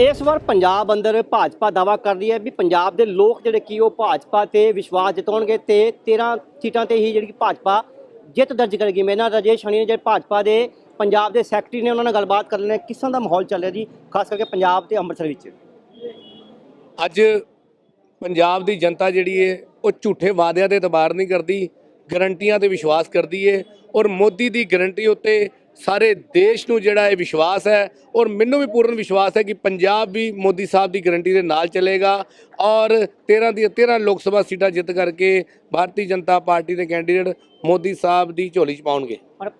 ਇਸ ਵਾਰ ਪੰਜਾਬ ਅੰਦਰ ਭਾਜਪਾ ਦਾਵਾ ਕਰ ਰਹੀ ਹੈ ਵੀ ਪੰਜਾਬ ਦੇ ਲੋਕ ਜਿਹੜੇ ਕੀ ਉਹ ਭਾਜਪਾ ਤੇ ਵਿਸ਼ਵਾਸ ਜਤਾਉਣਗੇ ਤੇ 13 ਸੀਟਾਂ ਤੇ ਹੀ ਜਿਹੜੀ ਕਿ ਭਾਜਪਾ ਜਿੱਤ ਦਰਜ ਕਰੇਗੀ। ਮੇਰੇ ਨਾਲ ਰਾਜੇਸ਼ ਹਣੀ ਨੇ ਜਿਹੜੇ ਭਾਜਪਾ ਦੇ ਪੰਜਾਬ ਦੇ ਸੈਕਟਰੀ ਨੇ ਉਹਨਾਂ ਨਾਲ ਗੱਲਬਾਤ ਕਰ ਲੈਣੇ ਕਿਸ ਤਰ੍ਹਾਂ ਦਾ ਮਾਹੌਲ ਚੱਲ ਰਿਹਾ ਜੀ, ਖਾਸ ਕਰਕੇ ਪੰਜਾਬ ਤੇ ਅੰਮ੍ਰਿਤਸਰ ਵਿੱਚ? ਅੱਜ ਪੰਜਾਬ ਦੀ ਜਨਤਾ ਜਿਹੜੀ ਏ, ਉਹ ਝੂਠੇ ਵਾਅਦਿਆਂ ਤੇ ਇਤਬਾਰ ਨਹੀਂ ਕਰਦੀ, ਗਰੰਟੀਆਂ ਤੇ ਵਿਸ਼ਵਾਸ ਕਰਦੀ ਏ ਔਰ ਮੋਦੀ ਦੀ ਗਰੰਟੀ ਉੱਤੇ ਸਾਰੇ ਦੇਸ਼ ਨੂੰ ਜਿਹੜਾ ਇਹ ਵਿਸ਼ਵਾਸ ਹੈ ਔਰ ਮੈਨੂੰ ਵੀ ਪੂਰਨ ਵਿਸ਼ਵਾਸ ਹੈ ਕਿ ਪੰਜਾਬ ਵੀ ਮੋਦੀ ਸਾਹਿਬ ਦੀ ਗਰੰਟੀ ਦੇ ਨਾਲ ਚੱਲੇਗਾ ਔਰ 13 ਦੀ 13 ਲੋਕ ਸਭਾ ਸੀਟਾਂ ਜਿੱਤ ਕਰਕੇ ਭਾਰਤੀ ਜਨਤਾ ਪਾਰਟੀ ਦੇ ਕੈਂਡੀਡੇਟ ਮੋਦੀ ਸਾਹਿਬ ਦੀ ਝੋਲੀ 'ਚ ਪਾਉਣਗੇ। ਪਰ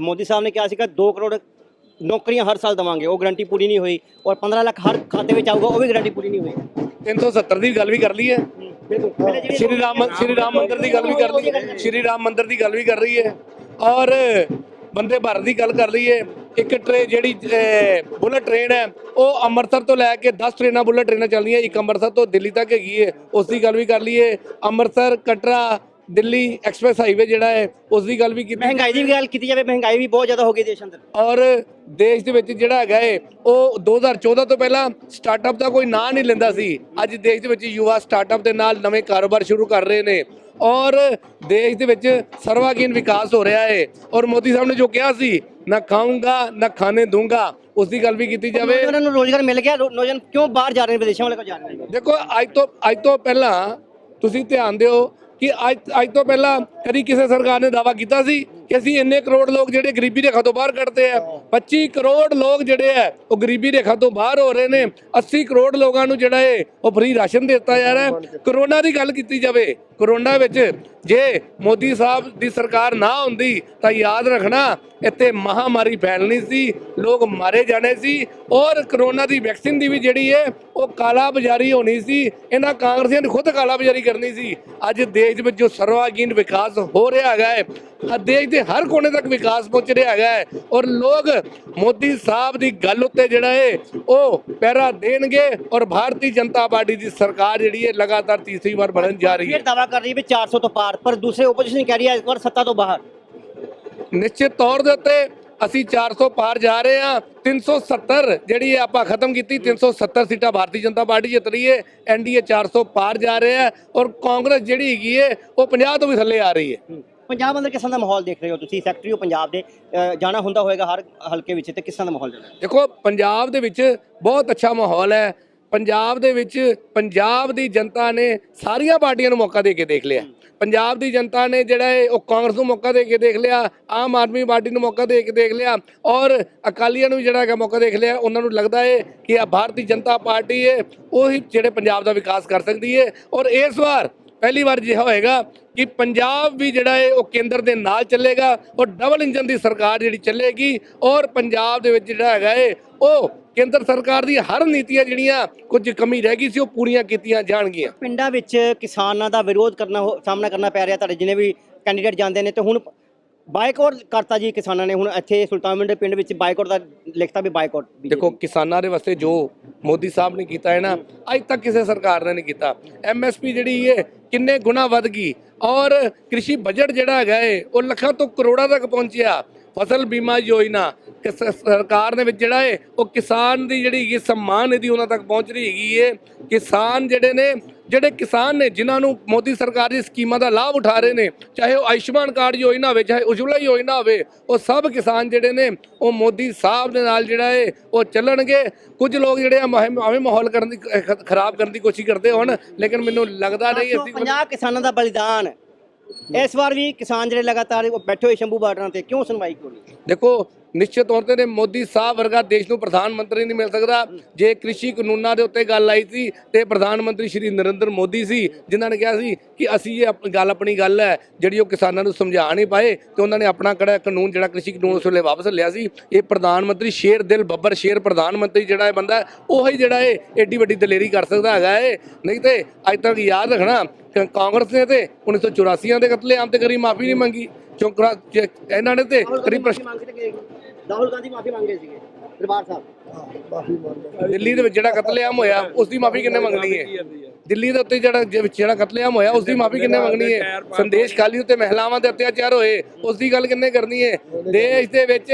ਮੋਦੀ ਸਾਹਿਬ ਨੇ ਕਿਹਾ ਸੀਗਾ 2 ਕਰੋੜ ਨੌਕਰੀਆਂ ਹਰ ਸਾਲ ਦਵਾਂਗੇ ਉਹ ਗਾਰੰਟੀ ਪੂਰੀ ਨਹੀਂ ਹੋਈ ਔਰ 15 ਲੱਖ ਹਰ ਖਾਤੇ ਵਿੱਚ ਆਊਗਾ ਉਹ ਵੀ ਗਾਰੰਟੀ ਪੂਰੀ ਨਹੀਂ ਹੋਈ। 370 ਦੀ ਗੱਲ ਵੀ ਕਰ ਲਈ ਹੈ। ਸ਼੍ਰੀ ਰਾਮ ਸ਼੍ਰੀ ਰਾਮ ਮੰਦਿਰ ਦੀ ਗੱਲ ਵੀ ਕਰ ਲਈ ਸ਼੍ਰੀ ਰਾਮ ਮੰਦਿਰ ਦੀ ਗੱਲ ਵੀ ਕਰ ਰਹੀ ਹੈ ਔਰ ਬੰਦੇ ਭਾਰਤ ਦੀ ਗੱਲ ਕਰ ਹੈ ਇੱਕ ਟ੍ਰੇਨ ਜਿਹੜੀ ਬੁਲਟ ਟ੍ਰੇਨ ਹੈ ਉਹ ਅੰਮ੍ਰਿਤਸਰ ਤੋਂ ਲੈ ਕੇ 10 ਟ੍ਰੇਨਾਂ ਬੁਲਟ ਟ੍ਰੇਨਾਂ ਚੱਲਦੀਆਂ ਇੱਕ ਅੰਮ੍ਰਿਤਸਰ ਤੋਂ ਦਿੱਲੀ ਤੱਕ ਹੈਗੀ ਹੈ ਉਸ ਦੀ ਗੱਲ ਵੀ ਕਰ ਲਈਏ ਅੰਮ੍ਰਿਤਸਰ ਕਟਰਾ ਦਿੱਲੀ ਐਕਸਪ੍ਰੈਸ ਹਾਈਵੇ ਜਿਹੜਾ ਹੈ ਉਸ ਦੀ ਗੱਲ ਵੀ ਕੀਤੀ ਮਹਿੰਗਾਈ ਦੀ ਵੀ ਗੱਲ ਕੀਤੀ ਜਾਵੇ ਮਹਿੰਗਾਈ ਵੀ ਬਹੁਤ ਜ਼ਿਆਦਾ ਹੋ ਗਈ ਦੇਸ਼ ਅੰਦਰ। ਔਰ ਦੇਸ਼ ਦੇ ਵਿੱਚ ਜਿਹੜਾ ਹੈਗਾ ਏ ਉਹ 2014 ਤੋਂ ਪਹਿਲਾਂ ਸਟਾਰਟਅਪ ਦਾ ਕੋਈ ਨਾਂ ਨਹੀਂ ਲੈਂਦਾ ਸੀ। ਅੱਜ ਦੇਸ਼ ਦੇ ਵਿੱਚ ਯੁਵਾ ਸਟਾਰਟਅਪ ਦੇ ਨਾਲ ਨਵੇਂ ਕਾਰੋਬਾਰ ਸ਼ੁਰੂ ਕਰ ਰਹੇ ਨੇ। ਔਰ ਦੇਸ਼ ਦੇ ਵਿੱਚ ਸਰਵਾਗੀਨ ਵਿਕਾਸ ਹੋ ਰਿਹਾ ਏ। ਔਰ ਮੋਦੀ ਸਾਹਿਬ ਨੇ ਜੋ ਕਿਹਾ ਸੀ ਨਾ ਖਾਊਂਗਾ ਨਾ ਖਾਣੇ ਦੂੰਗਾ ਉਸ ਦੀ ਗੱਲ ਵੀ ਕੀਤੀ ਜਾਵੇ। ਉਹਨਾਂ ਨੂੰ ਰੋਜ਼ਗਾਰ ਮਿਲ ਗਿਆ ਨੌਜਵਾਨ ਕਿਉਂ ਬਾਹਰ ਜਾ ਰਹੇ ਨੇ ਵਿਦੇਸ਼ਾਂ ਵਾਲੇ ਕੋ ਜਾ ਰਹੇ ਨੇ? ਦੇਖੋ ਅੱਜ ਤੋਂ ਅੱਜ ਤੋਂ ਪਹਿਲਾਂ ਤੁਸੀਂ ਧਿਆਨ ਦਿਓ ਕਿ ਅੱਜ ਅੱਜ ਤੋਂ ਪਹਿਲਾਂ ਕਦੀ ਕਿਸੇ ਸਰਕਾਰ ਨੇ ਦਾਵਾ ਕੀਤਾ ਸੀ ਕਿ ਅਸੀਂ ਇੰਨੇ ਕਰੋੜ ਲੋਕ ਜਿਹੜੇ ਗਰੀਬੀ ਰੇਖਾ ਤੋਂ ਬਾਹਰ ਕੱਢਦੇ ਆ 25 ਕਰੋੜ ਲੋਕ ਜਿਹੜੇ ਆ ਉਹ ਗਰੀਬੀ ਰੇਖਾ ਤੋਂ ਬਾਹਰ ਹੋ ਰਹੇ ਨੇ। 80 ਕਰੋੜ ਲੋਕਾਂ ਨੂੰ ਜਿਹੜਾ ਹੈ ਉਹ ਫ੍ਰੀ ਰਾਸ਼ਨ ਦਿੱਤਾ ਜਾ ਰਿਹਾ। ਹੈ ਕਰੋਨਾ ਦੀ ਗੱਲ ਕੀਤੀ ਜਾਵੇ ਕਰੋਨਾ ਵਿੱਚ ਜੇ ਮੋਦੀ ਸਾਹਿਬ ਦੀ ਸਰਕਾਰ ਨਾ ਹੁੰਦੀ ਤਾਂ ਯਾਦ ਰੱਖਣਾ, ਇੱਥੇ ਮਹਾਮਾਰੀ ਫੈਲਣੀ ਸੀ, ਲੋਕ ਮਾਰੇ ਜਾਣੇ ਸੀ ਔਰ ਕਰੋਨਾ ਦੀ ਵੈਕਸੀਨ ਦੀ ਵੀ ਜਿਹੜੀ ਹੈ, ਉਹ ਕਾਲਾ ਬਾਜ਼ਾਰੀ ਹੋਣੀ ਸੀ, ਇਹਨਾਂ ਕਾਂਗਰਸੀਆਂ ਨੇ ਖੁਦ ਕਾਲਾ ਬਾਜ਼ਾਰੀ ਕਰਨੀ ਸੀ। ਅੱਜ ਦੇਸ਼ ਵਿੱਚ ਜੋ ਸਰਵਾਗੀਨ ਵਿਕਾਸ ਹੋ ਰਿਹਾ ਹੈਗਾ ਹੈ ਦੇਸ਼ ਦੇ ਹਰ ਕੋਨੇ ਤੱਕ ਵਿਕਾਸ ਪਹੁੰਚ ਰਿਹਾ ਹੈਗਾ ਹੈ ਔਰ ਲੋਕ ਮੋਦੀ ਸਾਹਿਬ ਦੀ ਗੱਲ ਉੱਤੇ ਜਿਹੜਾ ਹੈ, ਉਹ ਪਹਿਰਾ ਦੇਣਗੇ ਔਰ ਭਾਰਤੀ ਜਨਤਾ ਪਾਰਟੀ ਦੀ ਸਰਕਾਰ ਜਿਹੜੀ ਹੈ, ਲਗਾਤਾਰ ਤੀਸਰੀ ਵਾਰ ਬਣਨ ਜਾ ਰਹੀ ਹੈ। ਕਰ ਰਹੀ ਵੀ 400 ਤੋਂ ਪਾਰ ਪਰ ਦੂਸਰੇ ਓਪੋਜੀਸ਼ਨ ਕਹਿ ਰਹੀ ਹੈ ਇਸ ਵਾਰ ਸੱਤਾ ਤੋਂ ਬਾਹਰ। ਨਿਸ਼ਚਿਤ ਤੌਰ ਦੇ ਉੱਤੇ ਅਸੀਂ 400 ਪਾਰ ਜਾ ਰਹੇ ਹਾਂ। 370 ਜਿਹੜੀ ਆਪਾਂ ਖਤਮ ਕੀਤੀ 370 ਸੀਟਾਂ ਭਾਰਤੀ ਜਨਤਾ ਪਾਰਟੀ ਜਿੱਤ ਰਹੀ ਹੈ। ਐਨਡੀਏ 400 ਪਾਰ ਜਾ ਰਿਹਾ ਹੈ ਔਰ ਕਾਂਗਰਸ ਜਿਹੜੀ ਹੈਗੀ ਹੈ ਉਹ 50 ਤੋਂ ਵੀ ਥੱਲੇ ਆ ਰਹੀ ਹੈ। ਪੰਜਾਬ ਅੰਦਰ ਕਿਸ ਦਾ ਮਾਹੌਲ ਦੇਖ ਰਹੇ ਹੋ ਤੁਸੀਂ? ਸੈਕਟਰੀ ਹੋ ਪੰਜਾਬ ਦੇ ਜਾਣਾ ਹੁੰਦਾ ਹੋਵੇਗਾ ਹਰ ਹਲਕੇ ਵਿੱਚ ਤੇ ਕਿਸ ਦਾ ਮਾਹੌਲ ਦੇਖੋ ਪੰਜਾਬ ਦੇ ਵਿੱਚ ਬਹੁਤ ਅੱਛਾ ਮਾਹੌਲ ਹੈ। ਪੰਜਾਬ ਦੇ ਵਿੱਚ ਪੰਜਾਬ ਦੀ ਜਨਤਾ ਨੇ ਸਾਰੀਆਂ ਪਾਰਟੀਆਂ ਨੂੰ ਮੌਕਾ ਦੇ ਕੇ ਦੇਖ ਲਿਆ। ਪੰਜਾਬ ਦੀ ਜਨਤਾ ਨੇ ਜਿਹੜਾ ਹੈ ਉਹ ਕਾਂਗਰਸ ਨੂੰ ਮੌਕਾ ਦੇ ਕੇ ਦੇਖ ਲਿਆ, ਆਮ ਆਦਮੀ ਪਾਰਟੀ ਨੂੰ ਮੌਕਾ ਦੇ ਕੇ ਦੇਖ ਲਿਆ ਔਰ ਅਕਾਲੀਆਂ ਨੂੰ ਵੀ ਜਿਹੜਾ ਹੈਗਾ ਮੌਕਾ ਦੇਖ ਲਿਆ। ਉਹਨਾਂ ਨੂੰ ਲੱਗਦਾ ਹੈ ਕਿ ਆ ਭਾਰਤੀ ਜਨਤਾ ਪਾਰਟੀ ਹੈ ਉਹੀ ਜਿਹੜੇ ਪੰਜਾਬ ਦਾ ਵਿਕਾਸ ਕਰ ਸਕਦੀ ਹੈ ਔਰ ਇਸ ਵਾਰ ਪਹਿਲੀ ਵਾਰ ਜਿਹਾ ਹੋਏਗਾ ਕਿ ਪੰਜਾਬ ਵੀ ਜਿਹੜਾ ਹੈ ਉਹ ਕੇਂਦਰ ਦੇ ਨਾਲ ਚੱਲੇਗਾ ਔਰ ਡਬਲ ਇੰਜਨ ਦੀ ਸਰਕਾਰ ਜਿਹੜੀ ਚੱਲੇਗੀ ਔਰ ਪੰਜਾਬ ਦੇ ਵਿੱਚ ਜਿਹੜਾ ਹੈਗਾ ਹੈ ਉਹ ਕੇਂਦਰ ਸਰਕਾਰ ਦੀ ਹਰ ਨੀਤੀਆਂ ਜਿਹੜੀਆਂ ਕੁਝ ਕਮੀ ਰਹਿ ਗਈ ਸੀ, ਉਹ ਪੂਰੀਆਂ ਕੀਤੀਆਂ ਜਾਣਗੀਆਂ। ਪਿੰਡਾਂ ਵਿੱਚ ਕਿਸਾਨਾਂ ਦਾ ਵਿਰੋਧ ਕਰਨਾ ਹੋ- ਸਾਹਮਣਾ ਕਰਨਾ ਪੈ ਰਿਹਾ, ਤੁਹਾਡੇ ਜਿਨੇ ਵੀ ਕੈਂਡੀਡੇਟ ਜਾਂਦੇ ਨੇ, ਤੇ ਹੁਣ ਬਾਈਕਾਟ ਕਰਤਾ ਜੀ ਕਿਸਾਨਾਂ ਨੇ। ਹੁਣ ਇੱਥੇ ਸੁਲਤਾਨਵਿੰਡ ਦੇ ਪਿੰਡ ਵਿੱਚ ਬਾਈਕਾਟ ਦਾ ਲਿਖਤਾ ਵੀ ਬਾਈਕਾਟ ਦੇਖੋ ਕਿਸਾਨਾਂ ਦੇ ਵਾਸਤੇ ਜੋ ਮੋਦੀ ਸਾਹਿਬ ਨੇ ਕੀਤਾ ਹੈ ਨਾ ਅੱਜ ਤੱਕ ਕਿਸੇ ਸਰਕਾਰ ਨੇ ਨਹੀਂ ਕੀਤਾ। ਐਮਐਸਪੀ ਜਿਹੜੀ ਹੈ ਕਿੰਨੇ ਗੁਣਾ ਵੱਧ ਗਈ। ਔਰ ਕ੍ਰਿਸ਼ੀ ਬਜਟ ਜਿਹੜਾ ਹੈਗਾ ਹੈ ਉਹ ਲੱਖਾਂ ਤੋਂ ਕਰੋੜਾਂ ਤੱਕ ਪਹੁੰਚਿਆ। ਫਸਲ ਬੀਮਾ ਯੋਜਨਾ ਸਰਕਾਰ ਦੇ ਵਿੱਚ ਜਿਹੜਾ ਹੈ ਉਹ ਕਿਸਾਨ ਦੀ ਜਿਹੜੀ ਸਨਮਾਨ ਨਿਧੀ ਉਹਨਾਂ ਤੱਕ ਪਹੁੰਚ ਰਹੀ ਹੈਗੀ ਹੈ ਕਿਸਾਨ ਜਿਹੜੇ ਨੇ ਜਿਹੜੇ ਕਿਸਾਨ ਨੇ ਜਿਨ੍ਹਾਂ ਨੂੰ ਮੋਦੀ ਸਰਕਾਰ ਦੀ ਸਕੀਮਾਂ ਦਾ ਲਾਭ ਉਠਾ ਰਹੇ ਨੇ ਚਾਹੇ ਉਹ ਆਯੁਸ਼ਮਾਨ ਕਾਰਡ ਯੋਜਨਾ ਹੋਵੇ ਚਾਹੇ ਉਜਵਲਾ ਯੋਜਨਾ ਹੋਵੇ ਉਹ ਸਭ ਕਿਸਾਨ ਜਿਹੜੇ ਨੇ ਉਹ ਮੋਦੀ ਸਾਹਿਬ ਦੇ ਨਾਲ ਜਿਹੜਾ ਹੈ ਉਹ ਚੱਲਣਗੇ। ਕੁਝ ਲੋਕ ਜਿਹੜੇ ਆ ਐਵੇਂ ਮਾਹੌਲ ਕਰਨ ਦੀ ਖਰਾਬ ਕਰਨ ਦੀ ਕੋਸ਼ਿਸ਼ ਕਰਦੇ ਹੋਣ ਲੇਕਿਨ ਮੈਨੂੰ ਲੱਗਦਾ ਨਹੀਂ ਅਸੀਂ 50 ਕਿਸਾਨਾਂ ਦਾ ਬਲੀਦਾਨ। ਇਸ ਵਾਰ ਵੀ ਕਿਸਾਨ ਜਿਹੜੇ ਲਗਾਤਾਰ ਬੈਠੇ ਹੋਏ ਸ਼ੰਭੂ ਬਾਰਡਰਾਂ ਤੇ ਕਿਉਂ ਸੁਣਵਾਈ ਨਹੀਂ ਦੇਖੋ ਨਿਸ਼ਚਿਤ ਤੌਰ ਤੇ ਮੋਦੀ ਸਾਹਿਬ ਵਰਗਾ ਦੇਸ਼ ਨੂੰ ਪ੍ਰਧਾਨ ਮੰਤਰੀ ਨਹੀਂ ਮਿਲ ਸਕਦਾ। ਜੇ ਕ੍ਰਿਸ਼ੀ ਕਾਨੂੰਨਾਂ ਦੇ ਉੱਤੇ ਗੱਲ ਆਈ ਸੀ ਤੇ ਪ੍ਰਧਾਨ ਮੰਤਰੀ ਸ਼੍ਰੀ ਨਰਿੰਦਰ ਮੋਦੀ ਸੀ ਜਿਨ੍ਹਾਂ ਨੇ ਕਿਹਾ ਸੀ ਕਿ ਅਸੀਂ ਇਹ ਗੱਲ ਆਪਣੀ ਗੱਲ ਹੈ ਜਿਹੜੀ ਉਹ ਕਿਸਾਨਾਂ ਨੂੰ ਸਮਝਾ ਨਹੀਂ ਪਾਏ ਤੇ ਉਹਨਾਂ ਨੇ ਆਪਣਾ ਕਿਹੜਾ ਕਾਨੂੰਨ ਜਿਹੜਾ ਕ੍ਰਿਸ਼ੀ ਕਾਨੂੰਨ ਉਸ ਵੇਲੇ ਵਾਪਸ ਲਿਆ ਸੀ ਇਹ ਪ੍ਰਧਾਨ ਮੰਤਰੀ ਸ਼ੇਰ ਦਿਲ ਬੱਬਰ ਸ਼ੇਰ ਪ੍ਰਧਾਨ ਮੰਤਰੀ ਜਿਹੜਾ ਇਹ ਬੰਦਾ ਉਹੀ ਜਿਹੜਾ ਇਹ ਏਡੀ ਵੱਡੀ ਦਲੇਰੀ ਕਰ ਸਕਦਾ ਹੈਗਾ ਏ ਨਹੀਂ ਤੇ ਅੱਜ ਤੱਕ ਯਾਦ ਰੱਖਣਾ ਕਾਂਗਰਸ ਨੇ ਤੇ 1984 ਦੇ ਕਤਲੇਆਮ ਤੇ ਕਰੀ ਮਾਫੀ ਨਹੀਂ ਮੰਗੀ। ਚੌਂਕਰਾ ਇਹਨਾਂ ਨੇ ਤੇ ਕਰੀ ਪ੍ਰਸ਼- ਰਾਹੁਲ ਗਾਂਧੀ ਮਾਫੀ ਮੰਗੇ ਸੀਗੇ, ਦਰਬਾਰ ਸਾਹਿਬ। ਦਿੱਲੀ ਦੇ ਵਿੱਚ ਜਿਹੜਾ ਕਤਲੇਆਮ ਹੋਇਆ ਉਸ ਦੀ ਮਾਫੀ ਕਿੰਨੇ ਮੰਗਣੀ ਹੈ? ਦਿੱਲੀ ਦੇ ਉੱਤੇ ਜਿਹੜਾ ਜਿਹੜਾ ਕਤਲੇਆਮ ਹੋਇਆ ਉਸ ਦੀ ਮਾਫੀ ਕਿੰਨੇ ਮੰਗਣੀ ਹੈ? ਸੰਦੇਸ਼ ਖਾਲੀ ਉੱਤੇ ਮਹਿਲਾਵਾਂ ਦੇ ਅਤਿਆਚਾਰ ਹੋਏ ਉਸ ਦੀ ਗੱਲ ਕਿੰਨੇ ਕਰਨੀ ਹੈ? ਦੇਸ਼ ਦੇ ਵਿੱਚ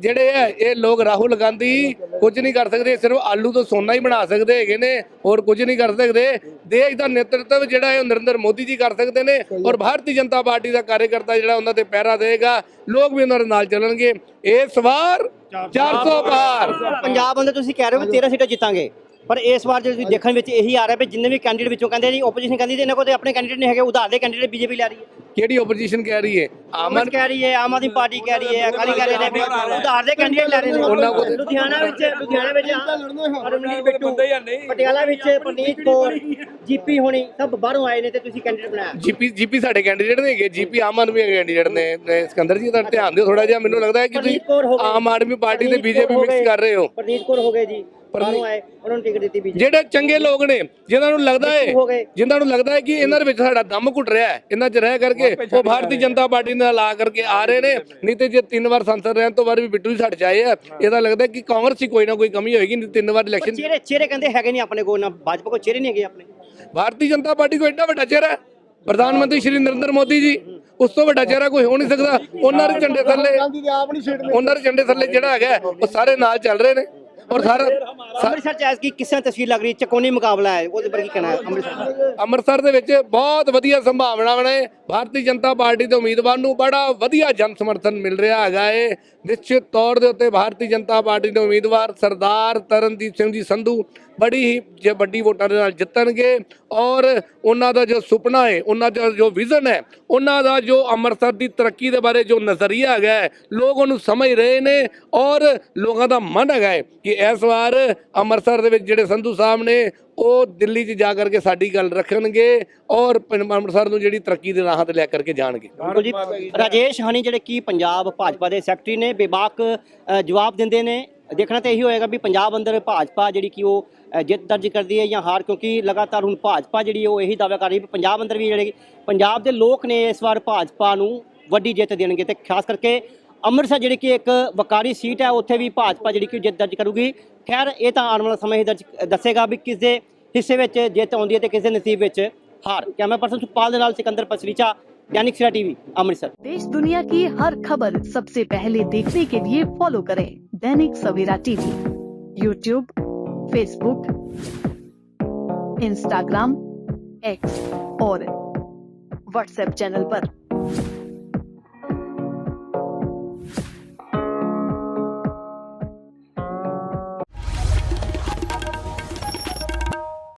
ਜਿਹੜੇ ਹੈ ਇਹ ਲੋਕ ਰਾਹੁਲ ਗਾਂਧੀ ਕੁਝ ਨਹੀਂ ਕਰ ਸਕਦੇ, ਸਿਰਫ ਆਲੂ ਤੋਂ ਸੋਨਾ ਹੀ ਬਣਾ ਸਕਦੇ ਹੈਗੇ ਨੇ, ਹੋਰ ਕੁਝ ਨਹੀਂ ਕਰ ਸਕਦੇ। ਦੇਸ਼ ਦਾ ਨੇਤਰਤਵ ਜਿਹੜਾ ਹੈ ਨਰਿੰਦਰ ਮੋਦੀ ਜੀ ਕਰ ਸਕਦੇ ਨੇ ਔਰ ਭਾਰਤੀ ਜਨਤਾ ਪਾਰਟੀ ਦਾ ਕਾਰਜਕਰਤਾ ਜਿਹੜਾ ਉਹਨਾਂ ਤੇ ਪਹਿਰਾ ਦੇਗਾ ਲੋਕ ਵੀ ਉਹਨਾਂ ਦੇ ਨਾਲ ਚੱਲਣਗੇ। ਇਸ ਵਾਰ 400 ਪਾਰ। ਪੰਜਾਬ ਅੰਦਰ ਤੁਸੀਂ ਕਹਿ ਰਹੇ ਹੋ ਕਿ 13 ਸੀਟਾਂ ਜਿੱਤਾਂਗੇ, ਪਰ ਇਸ ਵਾਰ ਜੇ ਤੁਸੀਂ ਦੇਖਣ ਵਿੱਚ ਇਹੀ ਆ ਰਿਹਾ ਵੀ ਜਿੰਨੇ ਵੀ ਕੈਂਡੀਡੇਟ ਵਿੱਚੋਂ ਕਹਿੰਦੇ ਜੀ ਆਪੋਜੀਸ਼ਨ ਕਹਿੰਦੀ ਤੇ ਇਹਨਾਂ ਕੋਲ ਤੇ ਆਪਣੇ ਕੈਂਡੀਡੇਟ ਨਹੀਂ ਹੈਗੇ, ਉਧਾਰ ਦੇ ਕੈਂਡੀਡੇਟ ਬੀਜੇਪੀ ਲੈ ਰਹੀ ਹੈ। ਕਿਹੜੀ ਆਪੋਜੀਸ਼ਨ ਕਹਿ ਰਹੀ ਹੈ? ਆਮਨ ਆਮਨ ਕਹਿ ਰਹੀ ਹੈ ਆਮ ਆਦਮੀ ਪਾਰਟੀ ਕਹਿ ਰਹੀ ਹੈ ਅਕਾਲੀ ਕਹਿ ਰਹੇ ਨੇ ਉਧਾਰ ਦੇ ਕੈਂਡੀਡੇਟ ਲੈ ਰਹੇ ਨੇ। ਉਹਨਾਂ ਕੋਲ- ਲੁਧਿਆਣਾ ਵਿੱਚ ਲੁਧਿਆਣਾ ਵਿੱਚ ਅਰਮਨੀਤ ਬਿੱਟੂ ਪਟਿਆਲਾ ਵਿੱਚ ਪ੍ਰਨੀਤ ਕੌਰ। ਜੀਪੀ ਹੋਣੀ ਸਭ ਬਾਹਰੋਂ ਆਏ ਨੇ ਤੇ ਤੁਸੀਂ ਕੈਂਡੀਡੇਟ ਬਣਾਇਆ। ਜੀਪੀ ਜੀਪੀ ਸਾਡੇ ਕੈਂਡੀਡੇਟ ਨੇ ਹੈਗੇ। ਜੀਪੀ ਆਮ ਆਦਮੀ ਕੈਂਡੀਡੇਟ ਨੇ। ਸਿਕੰਦਰ ਜੀ ਦਾ ਧਿਆਨ ਦਿਓ ਥੋੜਾ ਜਿਹਾ। ਮੈਨੂੰ ਲੱਗਦਾ ਹੈ ਕਿ ਤੁਸੀਂ ਪ੍ਰਨੀਤ ਕੌਰ ਹੋ ਗਏ। ਆਮ ਆਦਮੀ ਪਾਰਟੀ ਤੇ ਪ੍ਰਨੀਤ ਬੀਜੇਪੀ ਕੌਰ ਹੋ ਮਿਕਸ ਗਏ। ਕਰ ਰਹੇ ਹੋ। ਪ੍ਰਨੀਤ ਕੌਰ ਹੋ ਗਏ ਜੀ। ਬਾਹਰੋਂ ਆਏ ਉਹਨਾਂ ਨੂੰ ਟਿਕਟ ਦਿੱਤੀ ਬੀਜੇਪੀ। ਜਿਹੜੇ ਚੰਗੇ ਲੋਕ ਨੇ ਜਿਨ੍ਹਾਂ ਨੂੰ ਲੱਗਦਾ ਹੈ ਹੋ ਗਏ। ਜਿਨ੍ਹਾਂ ਨੂੰ ਲੱਗਦਾ ਹੈ ਕਿ ਇਹਨਾਂ ਦੇ ਵਿੱਚ ਸਾਡਾ ਦਮ ਘੁੱਟ ਰਿਹਾ ਹੈ। ਇਹਨਾਂ 'ਚ ਰਹਿ ਕਰਕੇ ਉਹ ਭਾਰਤੀ ਜਨਤਾ ਪਾਰਟੀ ਨਾਲ ਲਾ ਕਰਕੇ ਆ ਰਹੇ ਨੇ। ਨਹੀਂ ਤੇ ਜੇ ਤਿੰਨ ਵਾਰ ਸੰਸਦ ਰਹਿਣ ਤੋਂ ਬਾਅਦ ਵੀ ਬਿੱਟੂ ਹੀ ਛੱਡ ਜਾਏ ਆ ਇਹਦਾ ਲੱਗਦਾ ਕਿ ਕਾਂਗਰਸ 'ਚ ਕੋਈ ਨਾ ਕੋਈ ਕਮੀ ਹੋਏਗੀ। ਨਹੀਂ ਤਿੰਨ ਵਾਰ ਇਲੈਕਸ਼ਨ ਚਿਹਰੇ ਚਿਹਰੇ ਕਹਿੰਦੇ ਹੈਗੇ ਨਹੀਂ ਆਪਣੇ ਕੋਲ ਨਾ। ਭਾਜਪਾ ਕੋਲ ਚਿਹਰੇ ਨਹੀਂ ਹੈਗੇ ਆਪਣੇ। ਭਾਰਤੀ ਜਨਤਾ ਪਾਰਟੀ ਕੋ ਐਡਾ ਵੱਡਾ ਚਿਹਰਾ ਹੈ? ਪ੍ਰਧਾਨ ਮੰਤਰੀ ਸ਼੍ਰੀ ਨਰਿੰਦਰ ਮੋਦੀ ਜੀ ਉਸ ਤੋਂ ਵੱਡਾ ਚਿਹਰਾ ਕੋਈ ਹੋ ਨਹੀਂ ਸਕਦਾ। ਉਹਨਾਂ ਦੇ ਝੰਡੇ ਥੱਲੇ ਉਹਨਾਂ ਦੇ ਝੰਡੇ ਥੱਲੇ ਜਿਹੜਾ ਹੈਗਾ ਉਹ ਸਾਰੇ ਨਾਲ ਚੱਲ ਰਹੇ ਨੇ। ਔਰ ਸਾਰਾ ਅੰਮ੍ਰਿਤਸਰ ਚ ਐਸਕੀ ਕਿਸ ਤਰ੍ਹਾਂ ਤਸਵੀਰ ਲੱਗ ਰਹੀ ਚਕੋਨੀ ਮੁਕਾਬਲਾ ਹੈ। ਉਹਦੇ ਬਾਰੇ ਕੀ ਕਹਿਣਾ ਹੈ? ਅੰਮ੍ਰਿਤਸਰ ਅੰਮ੍ਰਿਤਸਰ ਦੇ। ਵਿੱਚ ਬਹੁਤ ਵਧੀਆ ਸੰਭਾਵਨਾਵਾਂ ਨੇ ਭਾਰਤੀ ਜਨਤਾ ਪਾਰਟੀ ਦੇ ਉਮੀਦਵਾਰ ਨੂੰ ਬੜਾ ਵਧੀਆ ਜਨ ਸਮਰਥਨ ਮਿਲ ਰਿਹਾ ਹੈਗਾ ਏ। ਨਿਸ਼ਚਿਤ ਤੌਰ ਦੇ ਉੱਤੇ ਭਾਰਤੀ ਜਨਤਾ ਪਾਰਟੀ ਦੇ ਉਮੀਦਵਾਰ ਸਰਦਾਰ ਤਰਨਦੀਪ ਸਿੰਘ ਜੀ ਸੰਧੂ ਬੜੀ ਹੀ ਜੇ ਵੱਡੀ ਵੋਟਾਂ ਦੇ ਨਾਲ ਜਿੱਤਣਗੇ। ਔਰ ਉਹਨਾਂ ਦਾ ਜੋ ਸੁਪਨਾ ਹੈ ਉਹਨਾਂ ਦਾ ਜੋ ਵਿਜ਼ਨ ਹੈ ਉਹਨਾਂ ਦਾ ਜੋ ਅੰਮ੍ਰਿਤਸਰ ਦੀ ਤਰੱਕੀ ਦੇ ਬਾਰੇ ਜੋ ਨਜ਼ਰੀਆ ਹੈਗਾ ਲੋਕ ਉਹਨੂੰ ਸਮਝ ਰਹੇ ਨੇ ਔਰ ਲੋਕਾਂ ਦਾ ਮਨ ਹੈਗਾ ਹੈ ਕਿ ਇਸ ਵਾਰ ਅੰਮ੍ਰਿਤਸਰ ਦੇ ਵਿੱਚ ਜਿਹੜੇ ਸੰਧੂ ਸਾਹਿਬ ਨੇ ਉਹ ਦਿੱਲੀ 'ਚ ਜਾ ਕਰਕੇ ਸਾਡੀ ਗੱਲ ਰੱਖਣਗੇ ਔਰ ਪਿੰਡ ਅੰਮ੍ਰਿਤਸਰ ਨੂੰ ਜਿਹੜੀ ਤਰੱਕੀ ਦੇ ਰਾਹਾਂ ਤੇ ਲੈ ਕਰਕੇ ਜਾਣਗੇ। ਬਿਲਕੁਲ ਜੀ ਰਾਜੇਸ਼ ਹਨੀ ਜਿਹੜੇ ਕੀ ਪੰਜਾਬ ਭਾਜਪਾ ਦੇ ਸੈਕਟਰੀ ਨੇ ਬੇਬਾਕ ਅ, ਜਵਾਬ ਦਿੰਦੇ ਨੇ। ਦੇਖਣਾ ਤਾਂ ਇਹੀ ਹੋਏਗਾ ਵੀ ਪੰਜਾਬ ਅੰਦਰ ਭਾਜਪਾ ਜਿਹੜੀ ਕਿ ਉਹ ਅ, ਜਿੱਤ ਦਰਜ ਕਰਦੀ ਹੈ ਜਾਂ ਹਾਰ ਕਿਉਂਕਿ ਲਗਾਤਾਰ ਹੁਣ ਭਾਜਪਾ ਜਿਹੜੀ ਉਹ ਇਹੀ ਦਾਅਵਾ ਕਰ ਰਹੀ ਹੈ ਵੀ ਪੰਜਾਬ ਅੰਦਰ ਵੀ ਜਿਹੜੇ ਪੰਜਾਬ ਦੇ ਲੋਕ ਨੇ ਇਸ ਵਾਰ ਭਾਜਪਾ ਨੂੰ ਵੱਡੀ ਜਿੱਤ ਦੇਣਗੇ ਤੇ ਖਾਸ ਕਰਕੇ ਅੰਮ੍ਰਿਤਸਰ ਜਿਹੜੀ ਕਿ ਇੱਕ ਵਕਾਰੀ ਸੀਟ ਹੈ ਉੱਥੇ ਵੀ ਭਾਜਪਾ ਜਿਹੜੀ ਕਿ ਜਿੱਤ ਦਰਜ ਕਰੂਗੀ ਖੈਰ ਇਹ ਤਾਂ ਆਉਣ ਵਾਲਾ ਸਮਾਂ ਹੀ ਦਰਜ ਦੱਸੇਗਾ ਵੀ ਕਿਸ ਦੇ ਹਿੱਸੇ ਵਿੱਚ ਜਿੱਤ ਆਉਂਦੀ ਹੈ ਤੇ ਕਿਸ ਦੇ ਨਸੀਬ ਵਿੱਚ ਹਾਰ ਕੈਮਰਾ ਪਰਸਨ ਸੁਖਪਾਲ ਦੇ ਨਾਲ ਸਿਕੰਦਰ ਪਸਰੀਚਾ दैनिक सिरा टीवी अमृतसर देश दुनिया की हर खबर सबसे पहले देखने के लिए फॉलो करें Dainik Savera TV YouTube Facebook Instagram X और व्हाट्सएप चैनल पर।